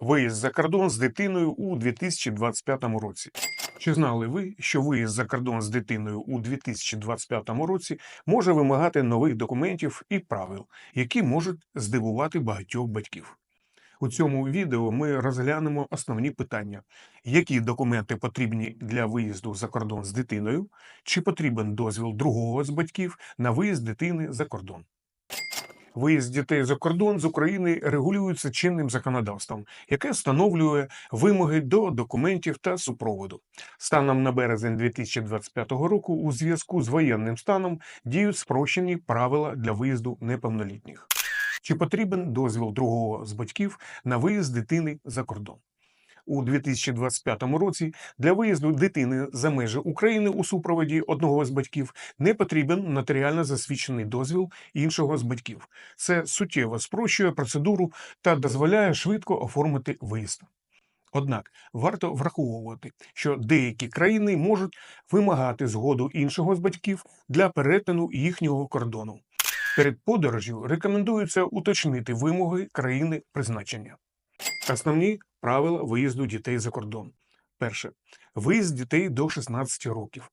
Виїзд за кордон з дитиною у 2025 році. Чи знали ви, що виїзд за кордон з дитиною у 2025 році може вимагати нових документів і правил, які можуть здивувати багатьох батьків? У цьому відео ми розглянемо основні питання: які документи потрібні для виїзду за кордон з дитиною, чи потрібен дозвіл другого з батьків на виїзд дитини за кордон. Виїзд дітей за кордон з України регулюється чинним законодавством, яке встановлює вимоги до документів та супроводу. Станом на березень 2025 року, у зв'язку з воєнним станом діють спрощені правила для виїзду неповнолітніх. Чи потрібен дозвіл другого з батьків на виїзд дитини за кордон? У 2025 році для виїзду дитини за межі України у супроводі одного з батьків не потрібен нотаріально засвідчений дозвіл іншого з батьків. Це суттєво спрощує процедуру та дозволяє швидко оформити виїзд. Однак варто враховувати, що деякі країни можуть вимагати згоду іншого з батьків для перетину їхнього кордону. Перед подорожю рекомендується уточнити вимоги країни призначення. Основні правила виїзду дітей за кордон. Перше. Виїзд дітей до 16 років.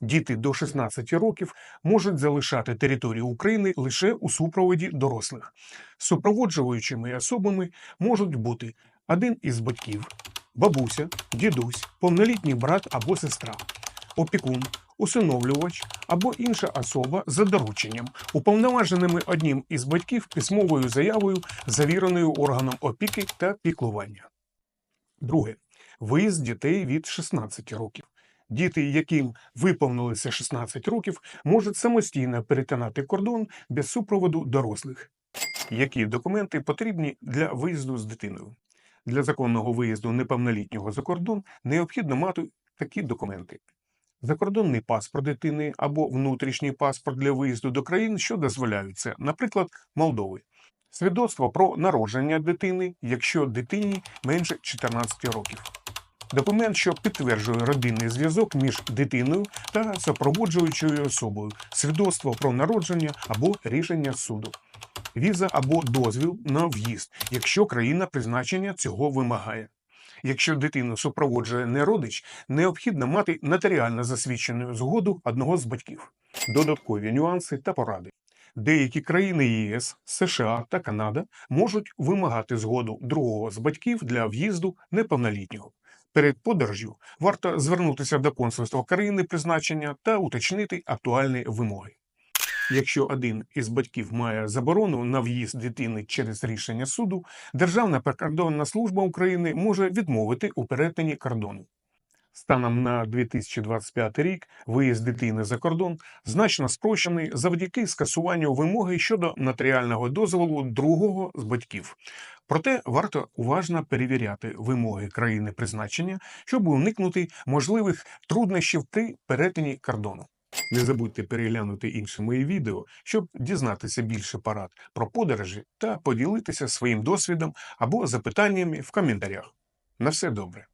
Діти до 16 років можуть залишати територію України лише у супроводі дорослих. Супроводжуючими особами можуть бути один із батьків, бабуся, дідусь, повнолітній брат або сестра, опікун, усиновлювач або інша особа за дорученням, уповноваженими одним із батьків письмовою заявою, завіреною органом опіки та піклування. Друге. Виїзд дітей від 16 років. Діти, яким виповнилося 16 років, можуть самостійно перетинати кордон без супроводу дорослих. Які документи потрібні для виїзду з дитиною? Для законного виїзду неповнолітнього за кордон необхідно мати такі документи: закордонний паспорт дитини або внутрішній паспорт для виїзду до країн, що дозволяють наприклад, Молдови. Свідоцтво про народження дитини, якщо дитині менше 14 років. Документ, що підтверджує родинний зв'язок між дитиною та супроводжуючою особою, свідоцтво про народження або рішення суду, віза або дозвіл на в'їзд, якщо країна призначення цього вимагає. Якщо дитину супроводжує не родич, необхідно мати нотаріально засвідчену згоду одного з батьків. Додаткові нюанси та поради. Деякі країни ЄС, США та Канада можуть вимагати згоду другого з батьків для в'їзду неповнолітнього. Перед подорожю варто звернутися до консульства країни призначення та уточнити актуальні вимоги. Якщо один із батьків має заборону на в'їзд дитини через рішення суду, Державна прикордонна служба України може відмовити у перетині кордону. Станом на 2025 рік виїзд дитини за кордон значно спрощений завдяки скасуванню вимоги щодо нотаріального дозволу другого з батьків. Проте варто уважно перевіряти вимоги країни призначення, щоб уникнути можливих труднощів при перетині кордону. Не забудьте переглянути інші мої відео, щоб дізнатися більше парад про подорожі та поділитися своїм досвідом або запитаннями в коментарях. На все добре!